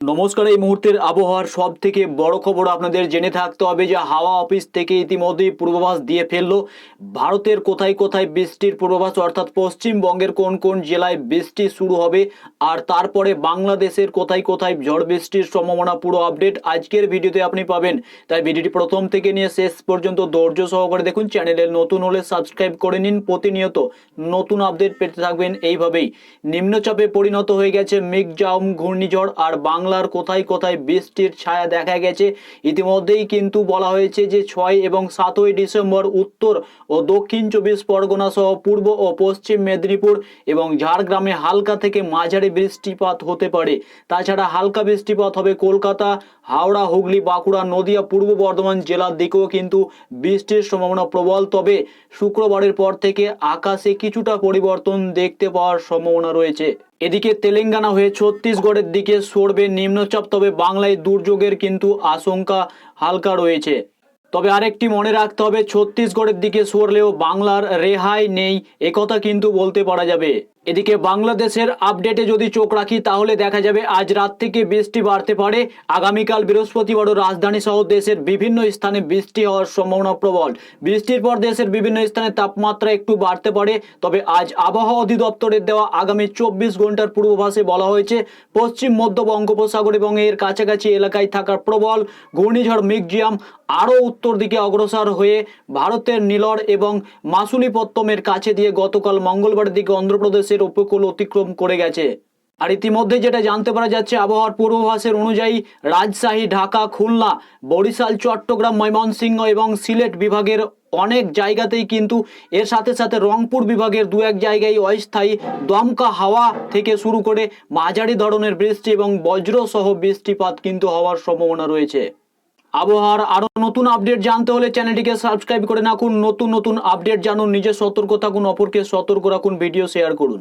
নমস্কার, এই মুহূর্তের আবহাওয়ার সব থেকে বড় খবর আপনাদের জেনে থাকতে হবে যে হাওয়া অফিস থেকে ইতিমধ্যেই পূর্বাভাস দিয়ে ফেলল। ভারতের কোথায় কোথায় বৃষ্টির পূর্বাভাস, অর্থাৎ পশ্চিমবঙ্গের কোন কোন জেলায় বৃষ্টি শুরু হবে, আর তারপরে বাংলাদেশের কোথায় কোথায় ঝড় বৃষ্টির সম্ভাবনা, পুরো আপডেট আজকের ভিডিওতে আপনি পাবেন। তাই ভিডিওটি প্রথম থেকে নিয়ে শেষ পর্যন্ত ধৈর্য সহকারে দেখুন। চ্যানেলে নতুন হলে সাবস্ক্রাইব করে নিন। প্রতিনিয়ত নতুন আপডেট পেতে থাকবেন এইভাবেই। নিম্নচাপে পরিণত হয়ে গেছে মেঘজাম ঘূর্ণিঝড়, আর বাংলার কোথায় কোথায় বৃষ্টির ছায়া দেখা গেছে, ইতিমধ্যেই কিন্তু বলা হয়েছে যে ছয় এবং সাতই ডিসেম্বর উত্তর ও দক্ষিণ চব্বিশ পরগনা সহ পূর্ব ও পশ্চিম মেদিনীপুর এবং ঝাড়গ্রামে হালকা থেকে মাঝারি বৃষ্টিপাত হতে পারে। তাছাড়া হালকা বৃষ্টিপাত হবে কলকাতা, হাওড়া, হুগলি, বাঁকুড়া, নদিয়া, পূর্ব বর্ধমান জেলার দিকেও কিন্তু বৃষ্টির সম্ভাবনা প্রবল। তবে শুক্রবারের পর থেকে আকাশে কিছুটা পরিবর্তন দেখতে পাওয়ার সম্ভাবনা রয়েছে। এদিকে তেলেঙ্গানা হয়ে ছত্তিশগড়ের দিকে সরবে নিম্নচাপ তবে বাংলায় দুর্যোগের কিন্তু আশঙ্কা হালকা রয়েছে। তবে আরেকটি মনে রাখতে হবে, ছত্তিশগড়ের দিকে সরলেও বাংলার রেহাই নেই, একথা কিন্তু বলতে পারা যাবে। এদিকে বাংলাদেশের আপডেটে যদি চোখ রাখি, তাহলে দেখা যাবে আজ রাত থেকে বৃষ্টি বাড়তে পারে। আগামীকাল বৃহস্পতিবারও রাজধানী সহ দেশের বিভিন্ন স্থানে বৃষ্টি হওয়ার সম্ভাবনা প্রবল। বৃষ্টির পর দেশের বিভিন্ন স্থানে তাপমাত্রা একটু বাড়তে পারে, তবে আজ আবহাওয়া অধিদপ্তরের দেওয়া আগামী চব্বিশ ঘণ্টার পূর্বাভাসে বলা হয়েছে, পশ্চিম, মধ্য বঙ্গোপসাগর এবং এর কাছাকাছি এলাকায় থাকার প্রবল ঘূর্ণিঝড় মিগজিয়াম আরও উত্তর দিকে অগ্রসর হয়ে ভারতের নীলর এবং মাসুলিপত্তমের কাছে দিয়ে গতকাল মঙ্গলবার দিকে অন্ধ্রপ্রদেশের উপকূল অতিক্রম করে গেছে। আর ইতিমধ্যে যেটা জানতে পারা যাচ্ছে, আবহাওয়ার পূর্বাভাসের অনুযায়ী রাজশাহী, ঢাকা, খুলনা, বরিশাল, চট্টগ্রাম, ময়মনসিংহ এবং সিলেট বিভাগের অনেক জায়গাতেই কিন্তু এর সাথে সাথে রংপুর বিভাগের দু এক জায়গায় অস্থায়ী দমকা হাওয়া থেকে শুরু করে মাঝারি ধরনের বৃষ্টি এবং বজ্রসহ বৃষ্টিপাত কিন্তু হওয়ার সম্ভাবনা রয়েছে। আবহাওয়ার আরও নতুন আপডেট জানতে হলে চ্যানেলটিকে সাবস্ক্রাইব করে রাখুন। নতুন নতুন আপডেট জানুন, নিজে সতর্ক থাকুন, অপরকে সতর্ক রাখুন, ভিডিও শেয়ার করুন।